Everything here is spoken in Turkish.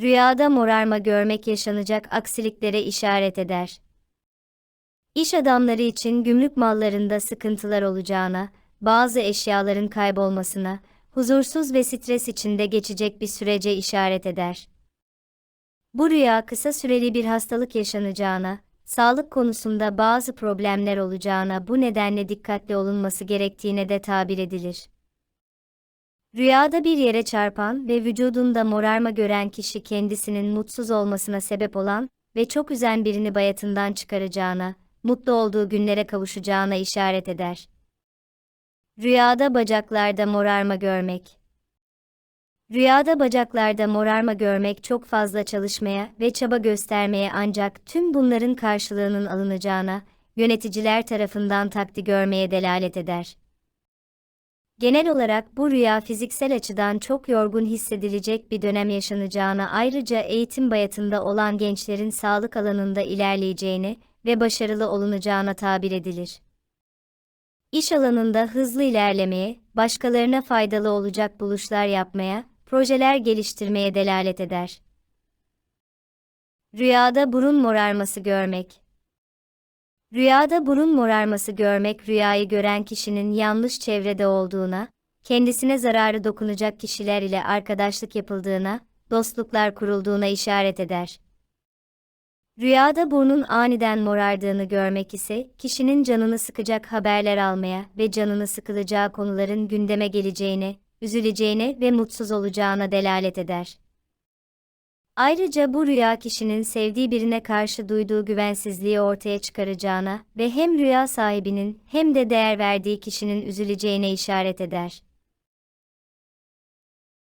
Rüyada morarma görmek yaşanacak aksiliklere işaret eder. İş adamları için gümrük mallarında sıkıntılar olacağına, bazı eşyaların kaybolmasına, huzursuz ve stres içinde geçecek bir sürece işaret eder. Bu rüya kısa süreli bir hastalık yaşanacağına, sağlık konusunda bazı problemler olacağına bu nedenle dikkatli olunması gerektiğine de tabir edilir. Rüyada bir yere çarpan ve vücudunda morarma gören kişi kendisinin mutsuz olmasına sebep olan ve çok üzen birini bayatından çıkaracağına, mutlu olduğu günlere kavuşacağına işaret eder. Rüyada bacaklarda morarma görmek. Rüyada bacaklarda morarma görmek çok fazla çalışmaya ve çaba göstermeye ancak tüm bunların karşılığının alınacağına, yöneticiler tarafından takdir görmeye delalet eder. Genel olarak bu rüya fiziksel açıdan çok yorgun hissedilecek bir dönem yaşanacağına ayrıca eğitim bayatında olan gençlerin sağlık alanında ilerleyeceğini ve başarılı olunacağına tabir edilir. İş alanında hızlı ilerlemeye, başkalarına faydalı olacak buluşlar yapmaya, projeler geliştirmeye delalet eder. Rüyada burun morarması görmek. Rüyada burun morarması görmek rüyayı gören kişinin yanlış çevrede olduğuna, kendisine zararı dokunacak kişiler ile arkadaşlık yapıldığına, dostluklar kurulduğuna işaret eder. Rüyada burnun aniden morardığını görmek ise, kişinin canını sıkacak haberler almaya ve canını sıkılacağı konuların gündeme geleceğine, üzüleceğine ve mutsuz olacağına delalet eder. Ayrıca bu rüya kişinin sevdiği birine karşı duyduğu güvensizliği ortaya çıkaracağına ve hem rüya sahibinin hem de değer verdiği kişinin üzüleceğine işaret eder.